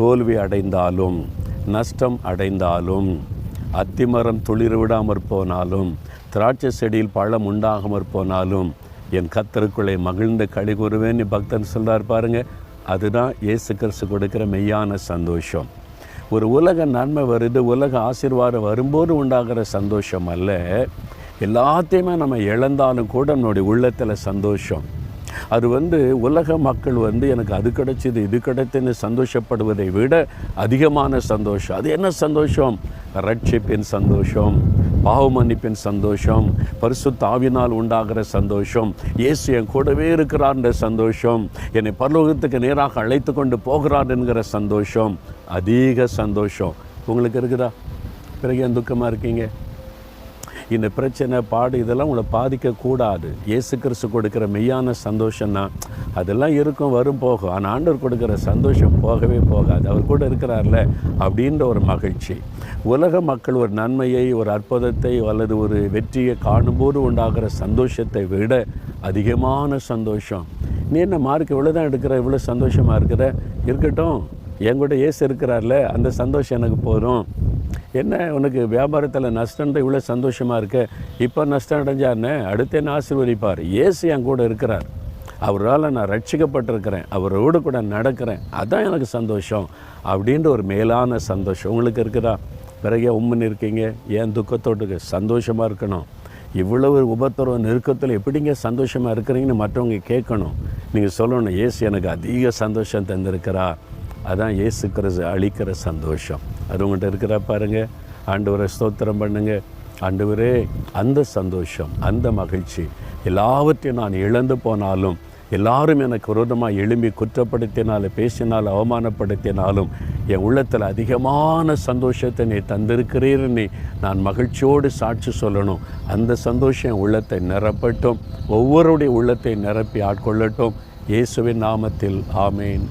தோல்வி அடைந்தாலும் நஷ்டம் அடைந்தாலும் அத்திமரம் துளிர் விடாமற் போனாலும் திராட்சை செடியில் பழம் உண்டாகாமற் போனாலும் என் கத்தருக்குள்ளே மகிழ்ந்து களி கூறுவேன். பக்தன் சொல்கிறார் பாருங்க அதுதான் இயேசு கிறிஸ்து கொடுக்கிற மெய்யான சந்தோஷம். ஒரு உலக நன்மை வருது உலக ஆசீர்வாதம் வரும்போது உண்டாகிற சந்தோஷம் அல்ல. எல்லாத்தையுமே நம்ம இழந்தாலும் கூட நம்மளுடைய உள்ளத்தில் சந்தோஷம். அது வந்து உலக மக்கள் வந்து எனக்கு அது கிடைச்சிது இது கிடைத்துன்னு சந்தோஷப்படுவதை விட அதிகமான சந்தோஷம். அது என்ன சந்தோஷம்? ரட்சிப்பின் சந்தோஷம் பாவ மன்னிப்பின் சந்தோஷம் பரிசு தாவினால் உண்டாகிற சந்தோஷம் இயேசு என் கூடவே இருக்கிறார்ன்ற சந்தோஷம் என்னை பரலோகத்துக்கு நேராக அழைத்து கொண்டு போகிறார் என்கிற சந்தோஷம் அதிக சந்தோஷம். உங்களுக்கு இருக்குதா? பிறகு ஏன் துக்கமாக இருக்கீங்க? இந்த பிரச்சனை பாடு இதெல்லாம் உங்களை பாதிக்கக்கூடாது இயேசு கிறிஸ்து கொடுக்குற மெய்யான சந்தோஷம்னா அதெல்லாம் இருக்கும் வரும் போகும். ஆனால் ஆண்டவர் கொடுக்குற சந்தோஷம் போகவே போகாது. அவர் கூட இருக்கிறார்ல அப்படின்ற ஒரு மகிழ்ச்சி. உலக மக்கள் ஒரு நன்மையை ஒரு அற்புதத்தை அல்லது ஒரு வெற்றியை காணும்போது உண்டாகிற சந்தோஷத்தை விட அதிகமான சந்தோஷம். நீ என்ன மார்க் இவ்வளோ தான் எடுக்கிற? இவ்வளோ சந்தோஷமாக இருக்கிற இருக்கட்டும். என் கூட ஏசு இருக்கிறார்ல. அந்த சந்தோஷம் எனக்கு போதும். என்ன உனக்கு வியாபாரத்தில் நஷ்டம் இவ்வளோ சந்தோஷமாக இருக்க? இப்போ நஷ்டம் அடைஞ்சாருன்னு அடுத்து என்ன ஆசீர்வதிப்பார்? ஏசு என் கூட இருக்கிறார். அவரால் நான் ரட்சிக்கப்பட்டிருக்கிறேன். அவரோடு கூட நடக்கிறேன். அதான் எனக்கு சந்தோஷம். அப்படின்ற ஒரு மேலான சந்தோஷம் உங்களுக்கு இருக்குதா? பிறகு உம்முன்னு இருக்கீங்க. ஏன் துக்கத்தோட்டுக்கு? சந்தோஷமாக இருக்கணும். இவ்வளவு உபத்திரவ நெருக்கத்தில் எப்படிங்க சந்தோஷமாக இருக்கிறீங்கன்னு மற்றவங்க கேட்கணும். நீங்கள் சொல்லணும் ஏசு எனக்கு அதிக சந்தோஷம் தந்திருக்கிறா அதான் ஏசுக்கிறது அழிக்கிற சந்தோஷம். அது உங்கள்கிட்ட இருக்கிறா பாருங்கள் ஆண்டவரை ஸ்தோத்திரம் பண்ணுங்கள் ஆண்டவரே அந்த சந்தோஷம் அந்த மகிழ்ச்சி எல்லாவற்றையும் நான் இழந்து போனாலும் எல்லாரும் எனக்கு விரோதமாக எழும்பி குற்றப்படுத்தினாலும் பேசினாலும் அவமானப்படுத்தினாலும் என் உள்ளத்தில் அதிகமான சந்தோஷத்தை நீ தந்திருக்கிறீர்னு நான் மகிழ்ச்சியோடு சாட்சி சொல்லணும். அந்த சந்தோஷம் என் உள்ளத்தை நிரப்பட்டும். ஒவ்வொருடைய உள்ளத்தை நிரப்பி ஆட்கொள்ளட்டும். இயேசுவின் நாமத்தில் ஆமேன்.